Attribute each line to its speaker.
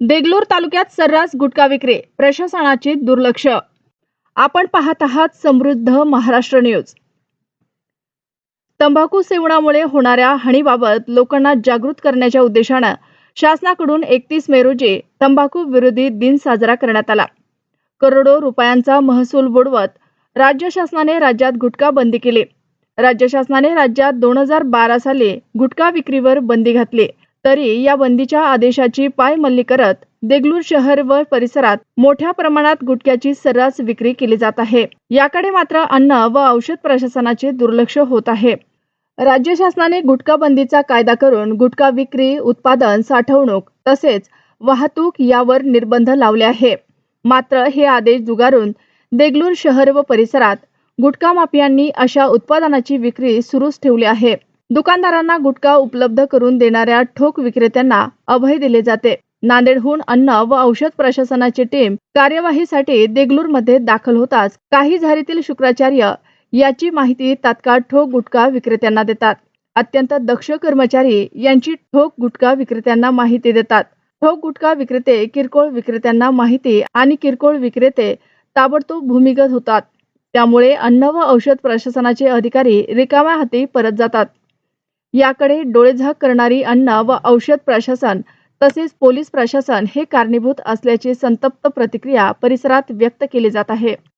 Speaker 1: देगलूर तालुक्यात सर्रास गुटखा विक्री प्रशासनाचे दुर्लक्ष. आपण पाहत आहात समृद्ध महाराष्ट्र न्यूज. तंबाखू सेवनामुळे होणाऱ्या हानीबाबत लोकांना जागृत करण्याच्या उद्देशानं शासनाकडून एकतीस मे रोजी तंबाखू विरोधी दिन साजरा करण्यात आला. करोडो रुपयांचा महसूल बुडवत राज्य शासनाने राज्यात गुटखा बंदी केली. राज्य शासनाने राज्यात दोन हजार बारा साली गुटखा विक्रीवर बंदी घातली. तरी या बंदीच्या आदेशाची पायमल्ली करत देगलूर शहर व परिसरात मोठ्या प्रमाणात गुटख्याची सर्रास विक्री केली जात आहे. याकडे मात्र अन्न व औषध प्रशासनाचे दुर्लक्ष होत आहे. राज्य शासनाने गुटखा बंदीचा कायदा करून गुटखा विक्री उत्पादन साठवणूक तसेच वाहतूक यावर निर्बंध लावले आहे. मात्र हे आदेश जुगारून देगलूर शहर व परिसरात गुटखा माफियांनी अशा उत्पादनाची विक्री सुरूच ठेवली आहे. दुकानदारांना गुटखा उपलब्ध करून देणाऱ्या ठोक विक्रेत्यांना अभय दिले जाते. नांदेडहून अन्न व औषध प्रशासनाची टीम कार्यवाहीसाठी देगलूरमध्ये दाखल होताच काही झारीतील शुक्राचार्य याची माहिती तात्काळ ठोक गुटखा विक्रेत्यांना देतात. अत्यंत दक्ष कर्मचारी यांची ठोक गुटखा विक्रेत्यांना माहिती देतात. ठोक गुटखा विक्रेते किरकोळ विक्रेत्यांना माहिती आणि किरकोळ विक्रेते ताबडतोब भूमिगत होतात. त्यामुळे अन्न व औषध प्रशासनाचे अधिकारी रिकाम्या हाती परत जातात. याकडे डोळेझाक करणारी अन्न व औषध प्रशासन तसेच पोलीस प्रशासन हे कारणीभूत असल्याची संतप्त प्रतिक्रिया परिसरात व्यक्त केली जात आहे.